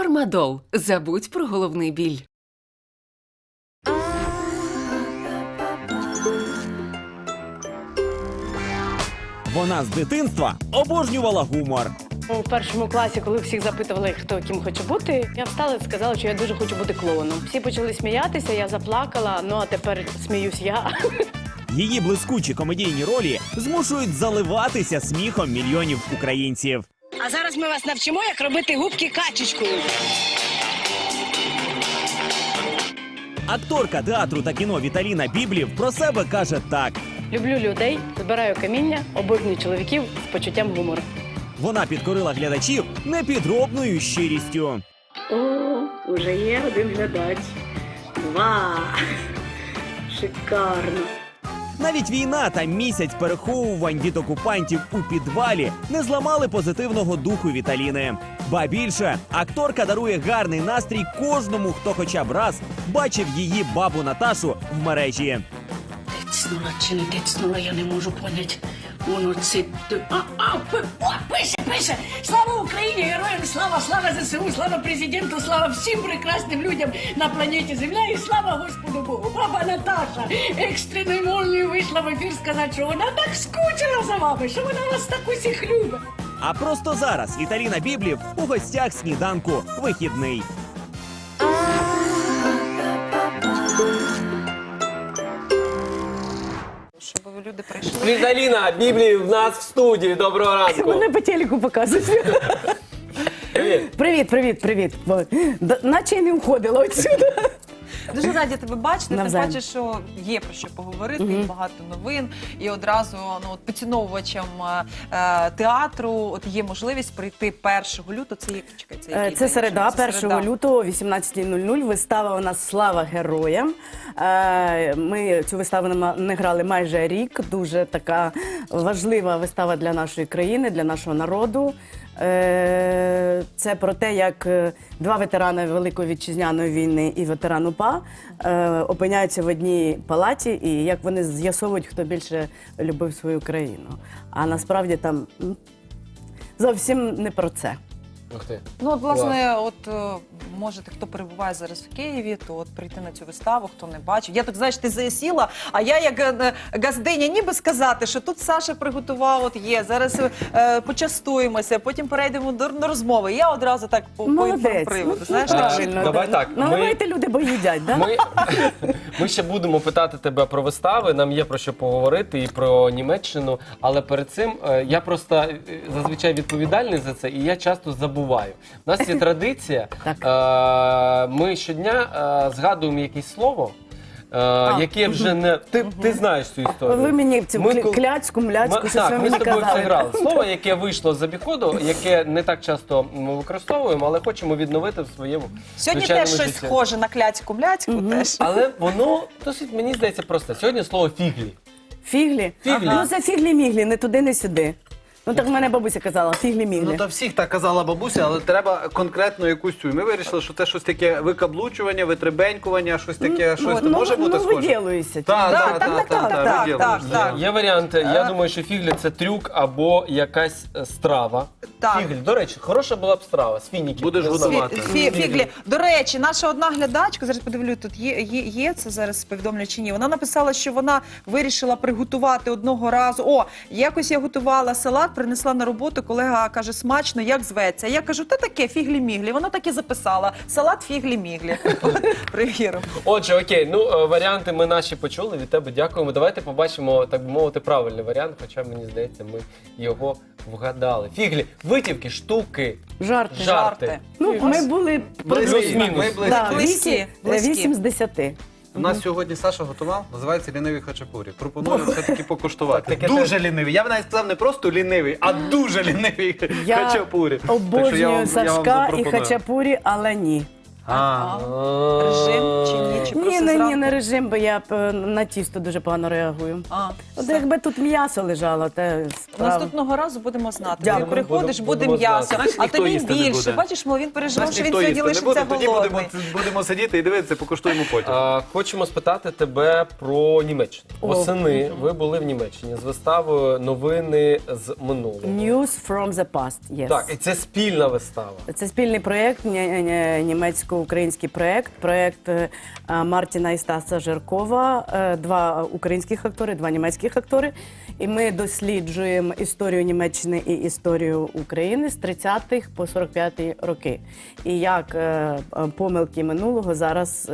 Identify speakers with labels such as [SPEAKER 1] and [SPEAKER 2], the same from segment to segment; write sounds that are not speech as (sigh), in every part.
[SPEAKER 1] Фармадол. Забудь про головний біль.
[SPEAKER 2] Вона з дитинства обожнювала гумор.
[SPEAKER 3] У першому класі, коли всіх запитували, хто ким хоче бути, я встала і сказала, що я дуже хочу бути клоуном. Всі почали сміятися, я заплакала. Ну а тепер сміюсь я.
[SPEAKER 2] Її блискучі комедійні ролі змушують заливатися сміхом мільйонів українців.
[SPEAKER 3] А зараз ми вас навчимо, як робити губки качечкою.
[SPEAKER 2] Акторка театру та кіно Віталіна Біблів про себе каже так:
[SPEAKER 3] Люблю людей, збираю каміння, обожнюю чоловіків з почуттям гумору.
[SPEAKER 2] вона підкорила глядачів непідробною щирістю.
[SPEAKER 3] О, уже є один глядач. Два. Шикарно.
[SPEAKER 2] Навіть війна та місяць переховувань від окупантів у підвалі не зламали позитивного духу Віталіни. Ба більше акторка дарує гарний настрій кожному, хто хоча б раз бачив її бабу Наташу в мережі.
[SPEAKER 3] Тицнула чи не тицнула, я не можу поняти. Воно це... А, а, о, пише, пише! Слава Україні, героям слава, слава ЗСУ, слава президенту, слава всім прекрасним людям на планеті Земля і слава Господу Богу. Баба Наташа екстреною молнією вийшла в ефір сказати, що вона так скучила за вами, що вона вас так усіх любить.
[SPEAKER 2] А просто зараз Віталіна Біблів у гостях сніданку вихідний.
[SPEAKER 4] Люди прийшли.
[SPEAKER 5] Віталіна, Біблії в нас в студії. Доброго ранку.
[SPEAKER 3] Мене по телеку показують.
[SPEAKER 5] Привіт.
[SPEAKER 3] Привіт, привіт, привіт. Наче я не входила отсюди.
[SPEAKER 4] Дуже раді тебе бачити. Ти
[SPEAKER 3] Навзаєм.
[SPEAKER 4] бачиш, що є про що поговорити, і багато новин. І одразу ну, от поціновувачам е, е, театру от є можливість прийти 1 лютого. Це є чекай, це,
[SPEAKER 3] Е,
[SPEAKER 4] який
[SPEAKER 3] Це
[SPEAKER 4] день?
[SPEAKER 3] середа,
[SPEAKER 4] Це
[SPEAKER 3] 1
[SPEAKER 4] середа.
[SPEAKER 3] лютого, о 18.00. Вистава у нас Слава героям. Е, Ми цю виставу нема- не грали майже рік. Дуже така важлива вистава для нашої країни, для нашого народу. Е, Це про те, як е, два ветерани Великої вітчизняної війни і ветеран УПА е, опиняються в одній палаті, і як вони з'ясовують, хто більше любив свою країну. А насправді там зовсім не про це.
[SPEAKER 5] Ух ти.
[SPEAKER 4] Ну, от, власне, от е, можете, хто перебуває зараз в Києві, то от прийти на цю виставу, хто не бачив. Я так знаєш, ти засіла, а я як е, газдиня, ніби сказати, що тут Саша приготував, от є. Зараз е, почастуємося, потім перейдемо до, до розмови. Я одразу так по, по
[SPEAKER 3] Молодець.
[SPEAKER 4] приводу.
[SPEAKER 3] Ну,
[SPEAKER 4] Знаєш,
[SPEAKER 3] правильно,
[SPEAKER 4] так чітко.
[SPEAKER 5] давай так, ми-
[SPEAKER 3] давайте люди бо їдять, да?
[SPEAKER 5] Ми, (laughs) ми ще будемо питати тебе про вистави. Нам є про що поговорити і про Німеччину. Але перед цим е, я просто е, зазвичай відповідальний за це, і я часто забуваю. У нас є традиція. (laughs) е, Ми щодня е, згадуємо якесь слово. е, Яке вже не ти, ти знаєш цю історію.
[SPEAKER 3] Ви мені цю
[SPEAKER 5] Ми кол-
[SPEAKER 3] кляцьку, мляцьку,
[SPEAKER 5] Ми-
[SPEAKER 3] щось
[SPEAKER 5] так, ми
[SPEAKER 3] мені
[SPEAKER 5] з тобою
[SPEAKER 3] казали.
[SPEAKER 5] це грали. (laughs) Слово, яке вийшло з обіходу, яке не так часто ми використовуємо, але хочемо відновити в своєму
[SPEAKER 4] Сьогодні
[SPEAKER 5] звичайному
[SPEAKER 4] теж щось
[SPEAKER 5] житті.
[SPEAKER 4] схоже на кляцьку-мляцьку теж. (laughs)
[SPEAKER 5] Але воно досить мені здається просто. Сьогодні слово фіглі.
[SPEAKER 3] Фіглі?
[SPEAKER 5] Фіглі.
[SPEAKER 3] Ну, це фіглі-міглі, не туди, не сюди. Ну, так в мене бабуся казала, фіглі-міглі.
[SPEAKER 6] Ну, то всіх так казала бабуся, але треба конкретно якусь цю. І Ми вирішили, що це щось таке викаблучування, витребенькування, щось таке, щось
[SPEAKER 3] ну,
[SPEAKER 6] може
[SPEAKER 3] ну,
[SPEAKER 6] бути
[SPEAKER 3] ну,
[SPEAKER 6] схоже.
[SPEAKER 3] виділуюся.
[SPEAKER 6] Так,
[SPEAKER 4] Так,
[SPEAKER 6] так,
[SPEAKER 4] так,
[SPEAKER 6] так,
[SPEAKER 4] так,
[SPEAKER 6] так,
[SPEAKER 4] так,
[SPEAKER 6] виділуєшся.
[SPEAKER 4] так.
[SPEAKER 5] Є варіанти. Я думаю, що фіглі це трюк або якась е, страва.
[SPEAKER 4] Так.
[SPEAKER 5] Фіглі, до речі, хороша була б страва з фініків.
[SPEAKER 6] Будеш
[SPEAKER 5] Не знаю.
[SPEAKER 6] готувати.
[SPEAKER 4] Фі, фіглі. До речі, наша одна глядачка, зараз подивлю, тут є, є, є це зараз повідомлення чи ні. Вона написала, що вона вирішила приготувати одного разу. О, якось я готувала салат, принесла на роботу. Колега каже, смачно, як зветься. Я кажу, та таке фіглі-міглі. Вона так і записала. Салат фіглі-міглі. (laughs) Привіримо.
[SPEAKER 5] Отже, окей, ну е, варіанти ми наші почули. Від тебе дякуємо. Давайте побачимо, так би мовити, правильний варіант, хоча мені здається, ми його вгадали. Фіглі, витівки, штуки,
[SPEAKER 3] Жарти.
[SPEAKER 5] жарти.
[SPEAKER 3] Ну, ми були
[SPEAKER 6] Близькі, ми близькі.
[SPEAKER 3] да,
[SPEAKER 4] Близькі,
[SPEAKER 3] 8,
[SPEAKER 4] близькі.
[SPEAKER 3] 8 з 10.
[SPEAKER 6] У нас сьогодні Саша готував, називається лінивий хачапурі. Пропоную все-таки покуштувати.
[SPEAKER 5] Так, таке
[SPEAKER 6] дуже лінивий. Я б навіть сказав не просто лінивий, а дуже лінивий
[SPEAKER 3] Я
[SPEAKER 6] хачапурі. Так що я
[SPEAKER 3] обожнюю
[SPEAKER 6] я вам
[SPEAKER 3] Сашка і
[SPEAKER 6] запропоную.
[SPEAKER 3] хачапурі, але ні.
[SPEAKER 6] А,
[SPEAKER 4] Режим чи ні? Чи
[SPEAKER 3] Ні,
[SPEAKER 4] просто
[SPEAKER 3] не, ні,
[SPEAKER 4] зранку?
[SPEAKER 3] не режим, бо я е, на тісто дуже погано реагую.
[SPEAKER 4] А,
[SPEAKER 3] От
[SPEAKER 4] все.
[SPEAKER 3] якби тут м'ясо лежало, те справа.
[SPEAKER 4] Наступного разу будемо знати.
[SPEAKER 3] Дякую.
[SPEAKER 4] Ти приходиш,
[SPEAKER 5] Будемо-
[SPEAKER 4] буде
[SPEAKER 5] будемо
[SPEAKER 4] м'ясо,
[SPEAKER 5] знати.
[SPEAKER 6] Значить,
[SPEAKER 4] а
[SPEAKER 6] ніхто
[SPEAKER 4] тобі
[SPEAKER 6] їсти не
[SPEAKER 4] більше.
[SPEAKER 6] буде.
[SPEAKER 4] Бачиш, мо він переживав, що він
[SPEAKER 6] ніхто
[SPEAKER 4] сьогодні
[SPEAKER 6] їсти не буде,
[SPEAKER 4] лишиться
[SPEAKER 6] тоді будемо,
[SPEAKER 4] голодний.
[SPEAKER 6] будемо сидіти і дивитися, покуштуємо потім.
[SPEAKER 5] А, хочемо спитати тебе про Німеччину.
[SPEAKER 3] О.
[SPEAKER 5] Восени ви були в Німеччині з виставою новини з минулого.
[SPEAKER 3] News from the past, yes.
[SPEAKER 5] Так, і це спільна вистава.
[SPEAKER 3] Це спільний проєкт, німецько-український проєкт, проєкт е, Мартіна і Стаса Жиркова, е, два українських актори, два німецьких актори. І ми досліджуємо історію Німеччини і історію України з 30-х по 45-ті роки. І як е, помилки минулого зараз.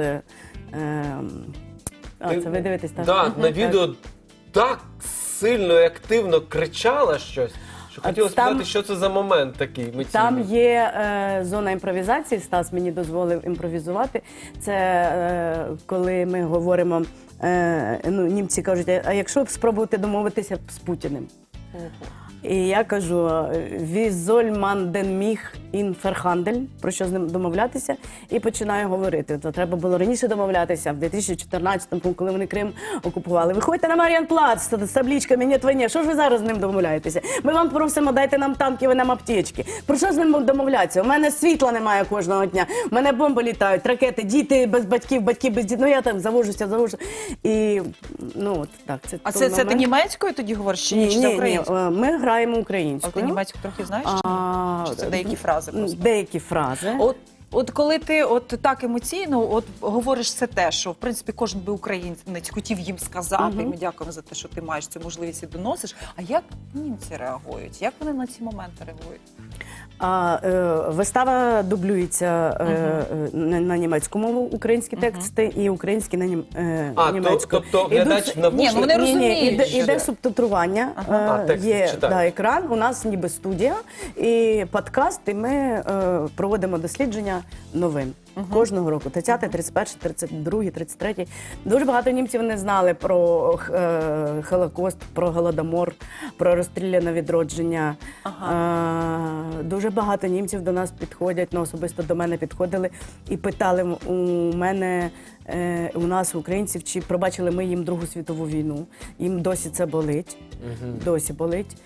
[SPEAKER 3] А, це ви дивитесь так?
[SPEAKER 5] Да, на відео так сильно і активно кричала щось, що хотілося
[SPEAKER 3] там-
[SPEAKER 5] спитати, що це за момент такий емоційний.
[SPEAKER 3] Там є е, зона імпровізації. Стас мені дозволив імпровізувати. Це е, коли ми говоримо. Е, ну, німці кажуть, а якщо б спробувати домовитися з Путіним? І я кажу: «Wie soll man denn mich про що з ним домовлятися, і починаю говорити. То треба було раніше домовлятися, в 2014-му, коли вони Крим окупували. Виходьте на Маріан Плац з табличками «Нет війни». Що ж ви зараз з ним домовляєтеся? Ми вам просимо, дайте нам танки, ви нам аптечки. Про що з ним домовлятися? У мене світла немає кожного дня. У мене бомби літають, ракети, діти без батьків, батьки без дітей. Ну я там завожуся, завожу. І ну от так, це
[SPEAKER 4] А це, це ти німецькою тоді говориш чи ні?
[SPEAKER 3] Ні, ні, ні. е, Ми граємо
[SPEAKER 4] А
[SPEAKER 3] українською.
[SPEAKER 4] ти німецьку трохи знаєш? Чи, ні?
[SPEAKER 3] А,
[SPEAKER 4] чи це деякі фрази просто?
[SPEAKER 3] Деякі фрази.
[SPEAKER 4] От, от коли ти от так емоційно от говориш це те, що в принципі кожен би українець хотів їм сказати.
[SPEAKER 3] Мгм.
[SPEAKER 4] і Ми дякуємо за те, що ти маєш цю можливість і доносиш. А як німці реагують? Як вони на ці моменти реагують?
[SPEAKER 3] А, е, вистава дублюється е, е, на, на німецьку мову, українські тексти і українські на нім, е,
[SPEAKER 5] А, то,
[SPEAKER 3] німецьку.
[SPEAKER 5] тобто глядач в?
[SPEAKER 4] Ні, ну вони розуміють,
[SPEAKER 3] іде,
[SPEAKER 4] що-
[SPEAKER 3] іде субтитрування,
[SPEAKER 4] Ага.
[SPEAKER 5] А,
[SPEAKER 3] е,
[SPEAKER 5] тексти
[SPEAKER 3] є
[SPEAKER 5] читають.
[SPEAKER 3] да, екран, у нас ніби студія і подкаст, і ми е, проводимо дослідження новин. Кожного року 30, 31, 32, 33. Дуже багато німців не знали про е, Холокост, про Голодомор, про розстріляне відродження. Е, дуже багато німців до нас підходять, ну особисто до мене підходили і питали у мене, у нас, українців, чи пробачили ми їм Другу світову війну. Їм досі це болить. Досі болить.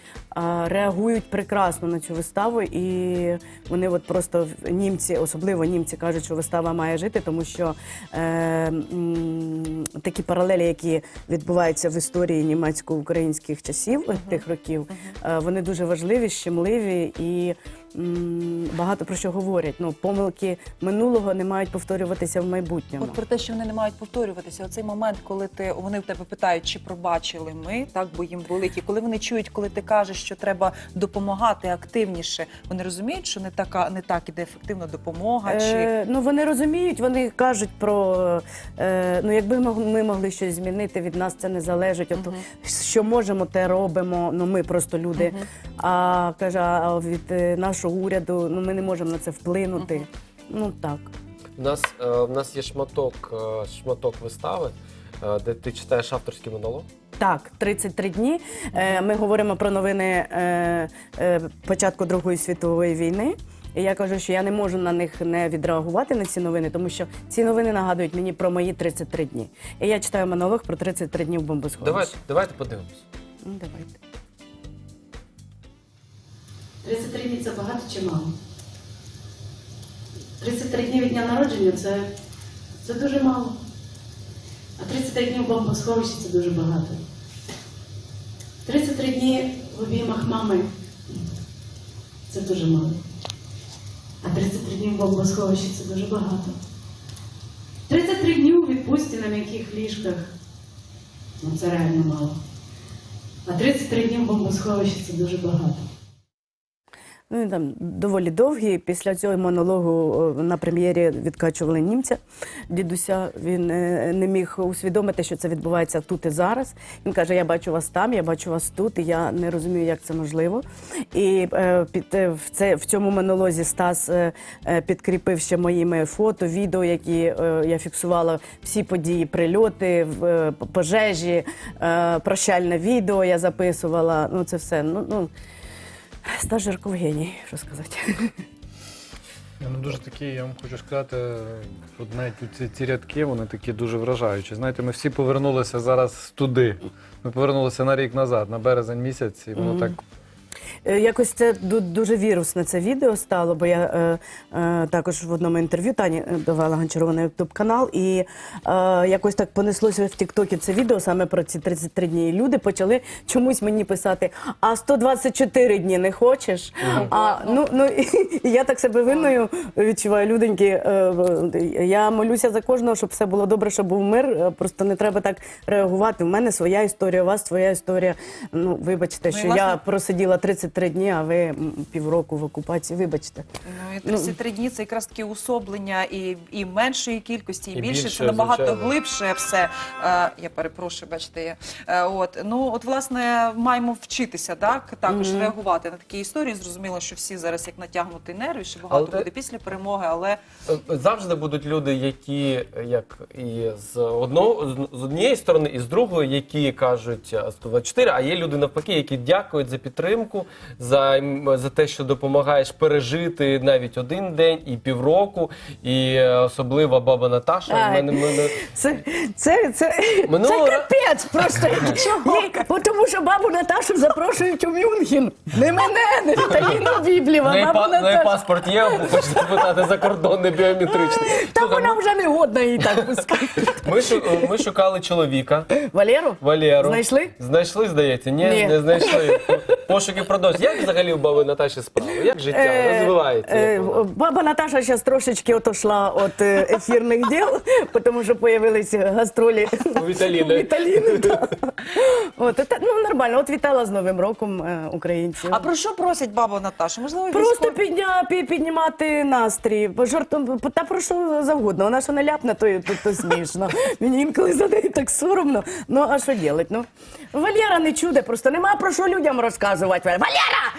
[SPEAKER 3] Реагують прекрасно на цю виставу, і вони от просто німці, особливо німці, кажуть, що вистава має жити, тому що е, м, такі паралелі, які відбуваються в історії німецько-українських часів тих років, е, вони дуже важливі, щемливі і багато про що говорять. Ну, помилки минулого не мають повторюватися в майбутньому.
[SPEAKER 4] От про те, що вони не мають повторюватися, оцей момент, коли ти вони в тебе питають, чи пробачили ми, так бо їм болить. І коли вони чують, коли ти кажеш, що треба допомагати активніше, вони розуміють, що не така не так іде ефективна допомога. Чи
[SPEAKER 3] Е, ну вони розуміють, вони кажуть про е, ну якби ми могли щось змінити, від нас це не залежить. От що можемо, те робимо. Ну ми просто люди. А каже, а від е, нашого уряду ну ми не можемо на це вплинути. Ну так.
[SPEAKER 5] У нас, е, в нас є шматок, е, шматок вистави, е, де ти читаєш авторський монолог.
[SPEAKER 3] Так, 33 дні. Е, ми говоримо про новини е, е, початку Другої світової війни. І я кажу, що я не можу на них не відреагувати на ці новини, тому що ці новини нагадують мені про мої 33 дні. І я читаю монолог про 33 дні в бомбосховищі.
[SPEAKER 5] Давайте, давайте подивимось.
[SPEAKER 3] Ну, давайте.
[SPEAKER 7] 33 дні це багато чи мало? 33 дні від дня народження це, це дуже мало. А 33 дні в бомбосховищі це дуже багато. 33 дні в обіймах мами це дуже мало. А 33 дні в бомбосховищі це дуже багато. 33 дні у відпустці на м'яких ліжках. Ну це реально мало. А 33 дні в бомбосховищі це дуже багато.
[SPEAKER 3] Ну, там доволі довгий. Після цього монологу на прем'єрі відкачували німця. Дідуся він е, не міг усвідомити, що це відбувається тут і зараз. Він каже: Я бачу вас там, я бачу вас тут, і я не розумію, як це можливо. І е, під е, в це в цьому монолозі Стас е, е, підкріпив ще моїми фото, відео, які е, я фіксувала всі події, прильоти, е, пожежі, е, прощальне відео я записувала. Ну це все. Ну, ну Стаж Жирков геній, що сказати.
[SPEAKER 6] Ну дуже такі, я вам хочу сказати, от навіть ці, ці рядки, вони такі дуже вражаючі. Знаєте, ми всі повернулися зараз туди. Ми повернулися на рік назад, на березень місяць, і воно так
[SPEAKER 3] Е, Якось це дуже вірусне це відео стало, бо я е, е, також в одному інтерв'ю Тані е, давала Гончарова на ютуб канал, і е, якось так понеслося в Тіктокі це відео саме про ці 33 дні. І люди почали чомусь мені писати: а 124 дні не хочеш? А ну ну і я так себе винною відчуваю. Люденьки, е, я молюся за кожного, щоб все було добре, щоб був мир. Е, Просто не треба так реагувати. У мене своя історія, у вас своя історія. Ну вибачте,
[SPEAKER 4] Ну,
[SPEAKER 3] що
[SPEAKER 4] власне,
[SPEAKER 3] я просиділа 33 дні, а ви півроку в окупації. Вибачте.
[SPEAKER 4] Ну і 33 дні це якраз таке усоблення і, і меншої кількості, і,
[SPEAKER 5] І
[SPEAKER 4] більше.
[SPEAKER 5] більше,
[SPEAKER 4] Це набагато
[SPEAKER 5] звичайно.
[SPEAKER 4] глибше все. Е, я перепрошую, бачите. Я, е, от ну от власне маємо вчитися, так також реагувати на такі історії. Зрозуміло, що всі зараз як натягнути нерви, що багато
[SPEAKER 5] Але-
[SPEAKER 4] буде після перемоги, але
[SPEAKER 5] Е, Завжди будуть люди, які е, як і з одного з- однієї сторони, і з другої, які кажуть е, 124, а є люди навпаки, які дякують за підтримку, за, за те, що допомагаєш пережити навіть один день і півроку, і е, особливо баба Наташа.
[SPEAKER 3] Ай.
[SPEAKER 5] мене, мене,
[SPEAKER 3] Це, це, це,
[SPEAKER 5] Минулого
[SPEAKER 3] це капець просто. Ні, бо тому що бабу Наташу запрошують у Мюнхен. Не мене, не Віталіну Біблєва,
[SPEAKER 5] в неї,
[SPEAKER 3] бабу
[SPEAKER 5] па- в неї паспорт є, хочете спитати закордонний біометричний.
[SPEAKER 3] Та
[SPEAKER 5] Слухай,
[SPEAKER 3] вона вже не годна її так пускати.
[SPEAKER 5] ми, ми шукали чоловіка.
[SPEAKER 3] Валеру?
[SPEAKER 5] Валеру.
[SPEAKER 3] Знайшли?
[SPEAKER 5] Знайшли, здається. Ні,
[SPEAKER 3] Ні.
[SPEAKER 5] не знайшли. Пошуки продовжують. Як взагалі у баби Наташі справи? Як життя
[SPEAKER 3] Е,
[SPEAKER 5] розвивається?
[SPEAKER 3] е,
[SPEAKER 5] як?
[SPEAKER 3] Баба Наташа зараз трошечки отошла від е, ефірних діл, (laughs) тому що появилися гастролі
[SPEAKER 5] У Віталіни. (laughs)
[SPEAKER 3] Віталіни, (laughs) да. От, це, ну, нормально, от вітала з Новим роком е, українців.
[SPEAKER 4] а про що просять бабу Наташу? Можливо,
[SPEAKER 3] Просто
[SPEAKER 4] військові?
[SPEAKER 3] підня, пі- піднімати настрій. Бо жартом, та про що завгодно. Вона що не ляпне, то, то, то смішно. Мені інколи за неї так соромно. Ну, а що робити? Ну, не чуде, просто нема про що людям розказувати. Валера!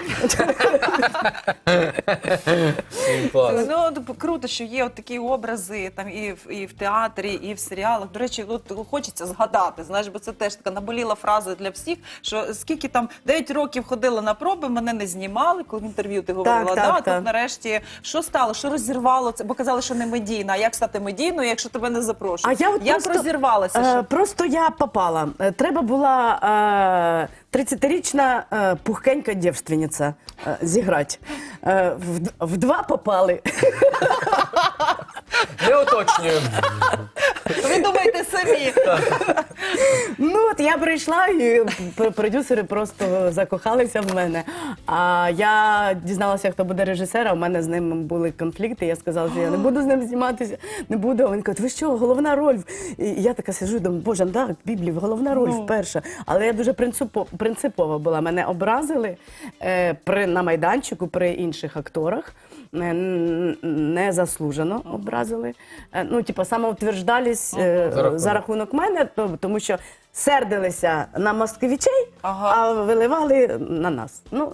[SPEAKER 5] Клас.
[SPEAKER 4] Ну от круто, що є от такі образи там і в і в театрі, і в серіалах. До речі, от хочеться згадати. Знаєш, бо це теж така наболіла фраза для всіх. Що скільки там 9 років ходила на проби, мене не знімали, коли в інтерв'ю ти говорила.
[SPEAKER 3] так,
[SPEAKER 4] да,
[SPEAKER 3] так.
[SPEAKER 4] Тут нарешті що стало? Що розірвало це? Бо казали, що не медійна. А як стати медійною, якщо тебе не запрошують?
[SPEAKER 3] А я от
[SPEAKER 4] як
[SPEAKER 3] просто,
[SPEAKER 4] розірвалася?
[SPEAKER 3] е,
[SPEAKER 4] що?
[SPEAKER 3] просто я попала. Е, Треба була е, 30-річна е, пухкенька дівственниця е, зіграти. Е, в, в два попали. (laughs)
[SPEAKER 5] Не уточнюємо.
[SPEAKER 4] Ви думаєте самі?
[SPEAKER 3] Ну от я прийшла, і пр- продюсери просто закохалися в мене. А я дізналася, хто буде режисер, а у мене з ним були конфлікти. Я сказала, що я не буду з ним зніматися, не буду. А він каже, ви що, головна роль? І я така сижу, і думаю, боже, да, в головна роль вперше. Але я дуже принципо, принципова була. Мене образили е, при, на майданчику при інших акторах. Н-Незаслужено образили. Е, Ну, типу, самоутверждались е,
[SPEAKER 5] За рахунок.
[SPEAKER 3] за рахунок мене, то- тому що сердилися на москвичей,
[SPEAKER 4] Ага.
[SPEAKER 3] а виливали на нас. Ну,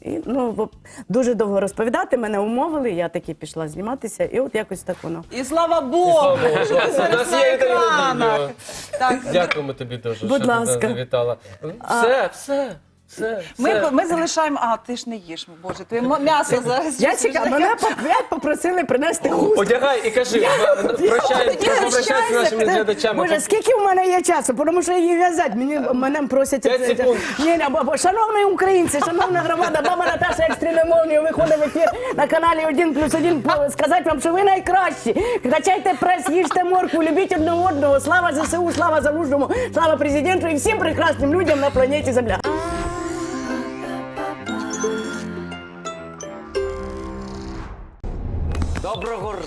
[SPEAKER 3] і, ну, дуже довго розповідати, мене умовили, я таки пішла зніматися, і от якось так воно.
[SPEAKER 4] І слава Богу!
[SPEAKER 5] Слава Богу, клас. У
[SPEAKER 4] Зараз
[SPEAKER 5] нас
[SPEAKER 4] на екранах. Так,
[SPEAKER 5] Дякуємо тобі дуже,
[SPEAKER 3] Будь
[SPEAKER 5] що ти
[SPEAKER 3] ласка.
[SPEAKER 5] нас завітала. Все, все,
[SPEAKER 4] Ми,
[SPEAKER 5] все.
[SPEAKER 4] ми залишаємо. А, ти ж не їш, Боже, твоє м'ясо зараз.
[SPEAKER 3] Я чекаю, мене попросили принести хустку.
[SPEAKER 5] Одягай і кажи, прощай, попрощайся з нашими глядачами.
[SPEAKER 3] Боже, скільки в мене є часу, тому що її в'язати. Мені мене просять це-. Ні, ні, бо- бо, шановні українці, шановна громада, баба Наташа екстрена мовні виходить в ефір на каналі 1 плюс 1 сказати вам, що ви найкращі. Качайте прес, їжте морку, любіть одне одного. Слава ЗСУ, слава Залужному, слава президенту і всім прекрасним людям на планеті Земля.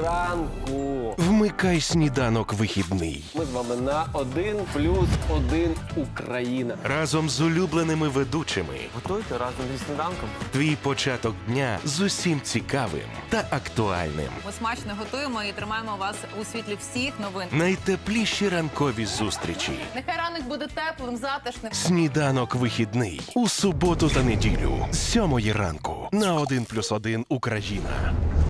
[SPEAKER 5] Ранку!
[SPEAKER 8] Вмикай сніданок вихідний
[SPEAKER 5] Ми з вами на 1 плюс 1 Україна.
[SPEAKER 8] разом з улюбленими ведучими.
[SPEAKER 5] Готуйте разом зі сніданком.
[SPEAKER 8] Твій початок дня з усім цікавим та актуальним.
[SPEAKER 9] Ми смачно готуємо і тримаємо вас у світлі всіх новин.
[SPEAKER 8] Найтепліші ранкові зустрічі.
[SPEAKER 9] Нехай ранок буде теплим, затишним.
[SPEAKER 8] Сніданок вихідний у суботу та неділю з сьомої ранку на 1 плюс 1 Україна